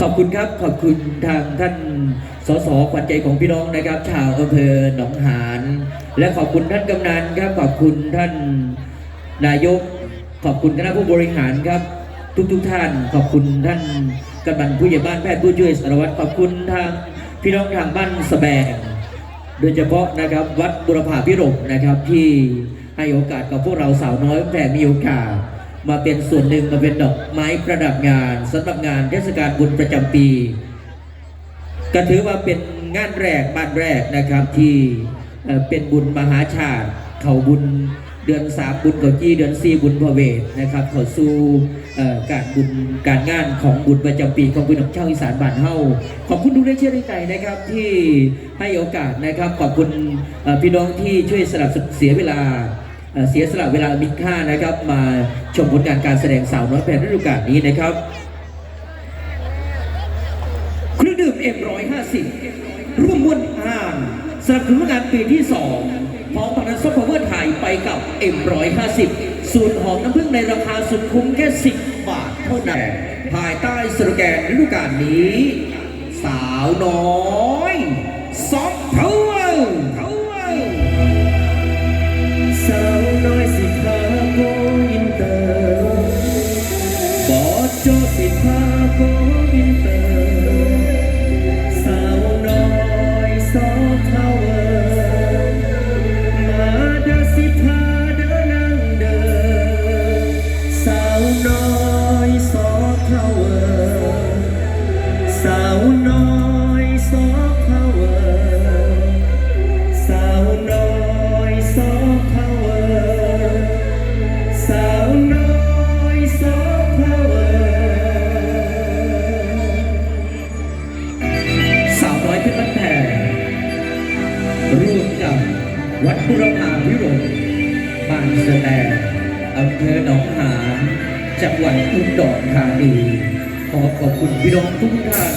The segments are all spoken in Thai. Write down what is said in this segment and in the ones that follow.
ขอบคุณครับขอบคุณทางท่านสสขวัญใจของพี่น้องนะครับ ชาวอำเภอหนองหานและขอบคุณท่านกำนันครับ ขอบคุณท่านนายก ขอบคุณคณะผู้บริหารครับ ทุกๆทท่าน ขอบคุณท่านกำนันผู้ใหญ่บ้านแพทย์ผู้ช่วยสารวัตรขอบคุณทางพี่น้องทางบ้านสแบงโดยเฉพาะนะครับวัดบุรพาพิรมนะครับที่ให้โอกาสกับพวกเราสาวน้อยแต่มีโอกาส มาเป็นส่วนหนึ่งมาเป็นดอกไม้ประดับงานสำหรับงานเทศกาลบุญประจำปี ก็ถือว่าเป็นงานแรกบ้านแรกนะครับที่เป็นบุญมหาชาติ เขาบุญเดือนสามบุญเกาจี้เดือนสี่บุญพระเวทนะครับเขาสู่การบุญการงานของบุญประจำปีของพี่น้องชาวอีสานบ้านเฮาขอบคุณทุกท่านเชื่อใจนะครับที่ให้โอกาสนะครับขอบคุณพี่น้องที่ช่วยสลับเสียเวลา เสียสละเวลามีค่านะครับ มาชมผลงานการแสดงสาวน้อยแผ่นฤดูกาลนี้นะครับเครื่องดื่มเอ็มร้อยห้าสิบร่วมมวลอ่านสนับสนุนงานปีที่สองพร้อมพนันซอฟต์แวร์ไทยไปกับเอ็มร้อยห้าสิบสูตรหอมน้ำผึ้งในราคาสุดคุ้มแค่สิบบาทเท่านั้นภายใต้สโลแกนฤดูกาลนี้ สาวน้อยซอฟต์พาวเวอร์ อฟต์พาวเวอร์สาวน้อยซอฟต์พาวเวอร์สาวน้อยซอฟต์พาวเวอร์สาวน้อยซอฟต์พาวเวอร์สาวน้อยเพชรบ้านแพงร่วมกับวัดบุรพาพิรมบ้านแสดงอำเภอหนองหาน จังหวัดอุดรธานีขอขอบคุณพี่น้องทุกท่าน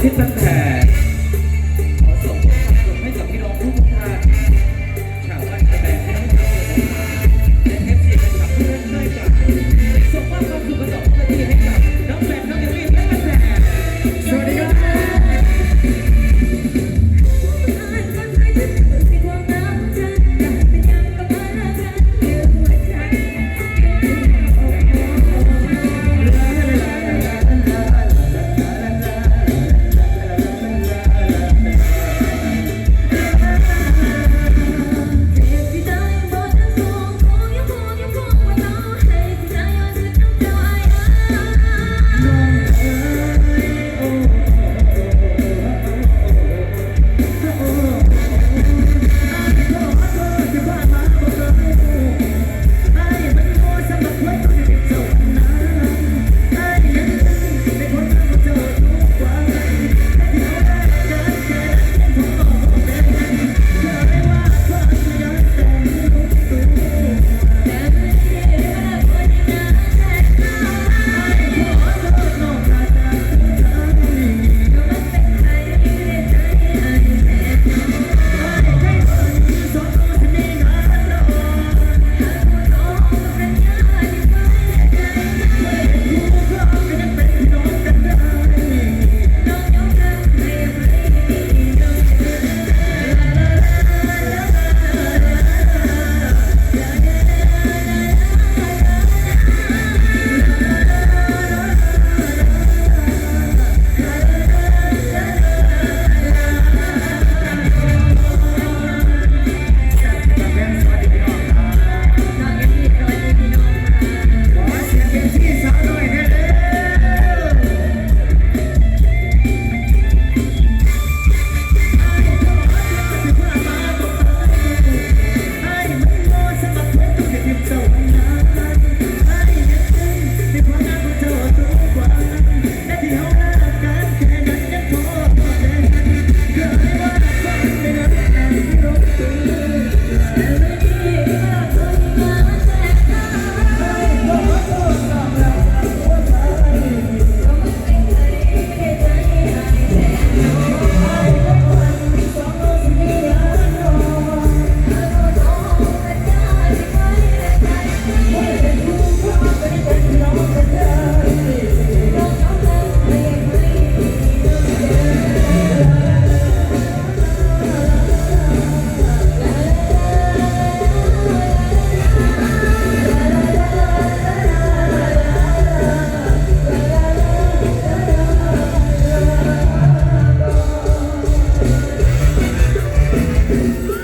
ที่ตั้งแต่